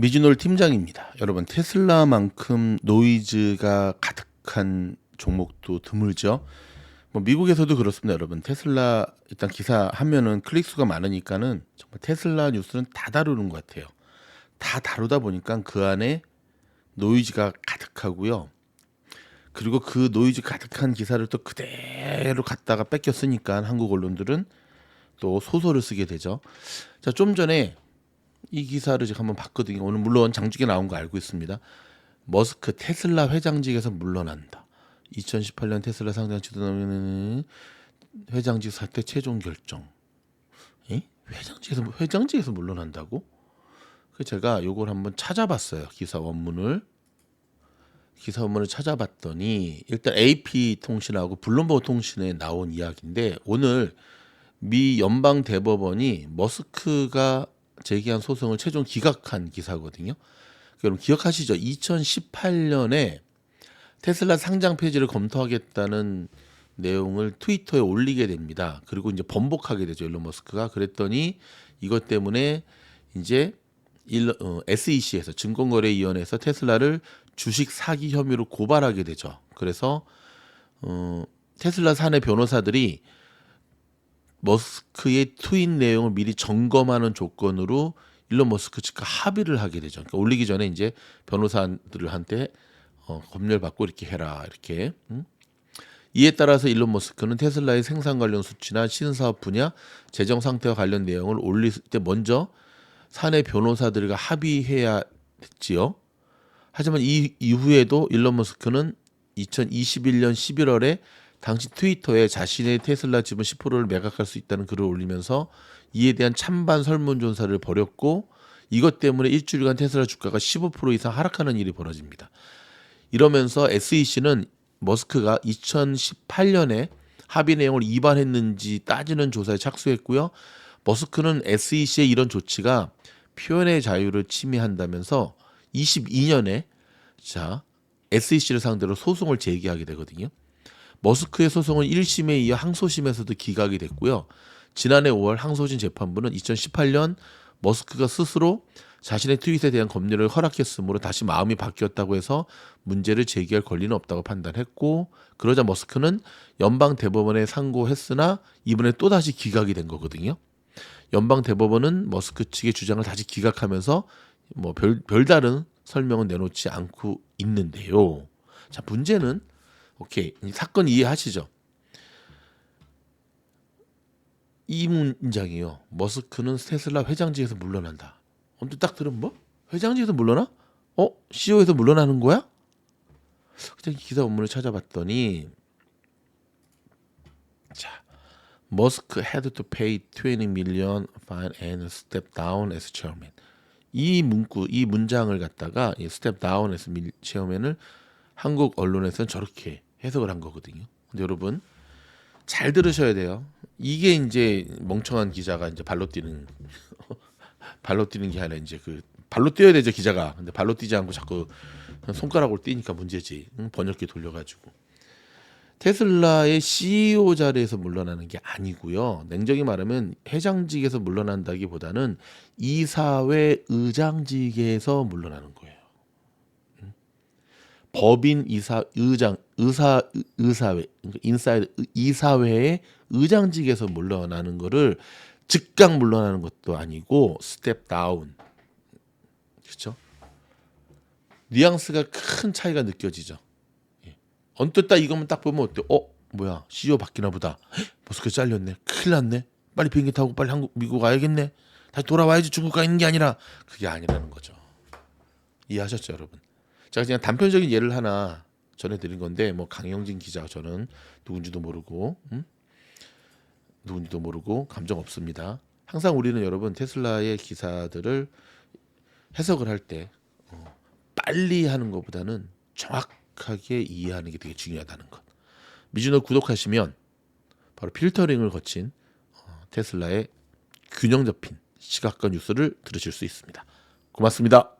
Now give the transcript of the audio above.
미즈놀 팀장입니다. 여러분 테슬라만큼 노이즈가 가득한 종목도 드물죠. 뭐 미국에서도 그렇습니다, 여러분. 테슬라 일단 기사 하면은 클릭 수가 많으니까는 정말 테슬라 뉴스는 다 다루는 것 같아요. 다 다루다 보니까 그 안에 노이즈가 가득하고요. 그리고 그 노이즈 가득한 기사를 또 그대로 갖다가 뺏겨 쓰니까 한국 언론들은 또 소설을 쓰게 되죠. 자, 좀 전에 이 기사를 제가 한번 봤거든요. 오늘 물론 장중에 나온 거 알고 있습니다. 머스크 테슬라 회장직에서 물러난다. 2018년 테슬라 상장 지도는 회장직 사퇴 최종 결정. 에? 회장직에서 회장직에서 물러난다고? 그 제가 요걸 한번 찾아봤어요. 기사 원문을. 기사 원문을 찾아봤더니 일단 AP 통신하고 블룸버그 통신에 나온 이야기인데 오늘 미 연방 대법원이 머스크가 제기한 소송을 최종 기각한 기사거든요. 여러분 기억하시죠? 2018년에 테슬라 상장 폐지를 검토하겠다는 내용을 트위터에 올리게 됩니다. 그리고 이제 번복하게 되죠. 일론 머스크가 그랬더니 이것 때문에 이제 일, 어, SEC에서 증권거래위원회에서 테슬라를 주식 사기 혐의로 고발하게 되죠. 그래서 어, 테슬라 사내 변호사들이 머스크의 트윗 내용을 미리 점검하는 조건으로 일론 머스크 측과 합의를 하게 되죠. 그러니까 올리기 전에 이제 변호사들한테 어, 검열 받고 이렇게 해라 이렇게. 음? 이에 따라서 일론 머스크는 테슬라의 생산 관련 수치나 신사업 분야, 재정 상태와 관련 내용을 올릴 때 먼저 사내 변호사들과 합의해야 했지요. 하지만 이 이후에도 일론 머스크는 2021년 11월에 당시 트위터에 자신의 테슬라 지분 10%를 매각할 수 있다는 글을 올리면서 이에 대한 찬반 설문조사를 벌였고 이것 때문에 일주일간 테슬라 주가가 15% 이상 하락하는 일이 벌어집니다. 이러면서 SEC는 머스크가 2018년에 합의 내용을 위반했는지 따지는 조사에 착수했고요. 머스크는 SEC의 이런 조치가 표현의 자유를 침해한다면서 22년에 자 SEC를 상대로 소송을 제기하게 되거든요. 머스크의 소송은 1심에 이어 항소심에서도 기각이 됐고요. 지난해 5월 항소심 재판부는 2018년 머스크가 스스로 자신의 트윗에 대한 검열을 허락했으므로 다시 마음이 바뀌었다고 해서 문제를 제기할 권리는 없다고 판단했고 그러자 머스크는 연방 대법원에 상고했으나 이번에 또 다시 기각이 된 거거든요. 연방 대법원은 머스크 측의 주장을 다시 기각하면서 뭐 별, 별다른 설명은 내놓지 않고 있는데요. 자 문제는 오케이 이 사건 이해하시죠? 이 문장이요. 머스크는 테슬라 회장직에서 물러난다. 언뜻 딱 들으면 뭐? 회장직에서 물러나? 어? CEO에서 물러나는 거야? 그냥 기사 원문을 찾아봤더니 자 머스크 had to pay 20 million fine and step down as chairman. 이 문구, 이 문장을 갖다가 이 step down as chairman을 한국 언론에서는 저렇게 해석을 한 거거든요. 근데 여러분 잘 들으셔야 돼요. 이게 이제 멍청한 기자가 이제 발로 뛰는 발로 뛰는 게 아니라 이제 그 발로 뛰어야 되죠 기자가. 근데 발로 뛰지 않고 자꾸 손가락으로 뛰니까 문제지. 응? 번역기 돌려가지고. 테슬라의 CEO 자리에서 물러나는 게 아니고요. 냉정히 말하면 회장직에서 물러난다기보다는 이사회 의장직에서 물러나는 거예요. 응? 법인 이사 의장 의사 의사회 그러니까 인사이드 이사회의 의장직에서 물러나는 거를 즉각 물러나는 것도 아니고 스텝 다운 그렇죠? 뉘앙스가 큰 차이가 느껴지죠. 예. 언뜻 딱 이것만 딱 보면 어때? 어 뭐야 CEO 바뀌나 보다. 머스크 잘렸네. 큰일 났네. 빨리 비행기 타고 빨리 한국 미국 가야겠네. 다시 돌아와야지 중국 가 있는 게 아니라 그게 아니라는 거죠. 이해하셨죠, 여러분? 제가 그냥 단편적인 예를 하나 전해드린 건데 뭐 강영진 기자 저는 누군지도 모르고 음? 누군지도 모르고 감정 없습니다. 항상 우리는 여러분 테슬라의 기사들을 해석을 할때 어, 빨리 하는 것보다는 정확하게 이해하는 게 되게 중요하다는 것. 미주노 구독하시면 바로 필터링을 거친 어, 테슬라의 균형 잡힌 시각과 뉴스를 들으실 수 있습니다. 고맙습니다.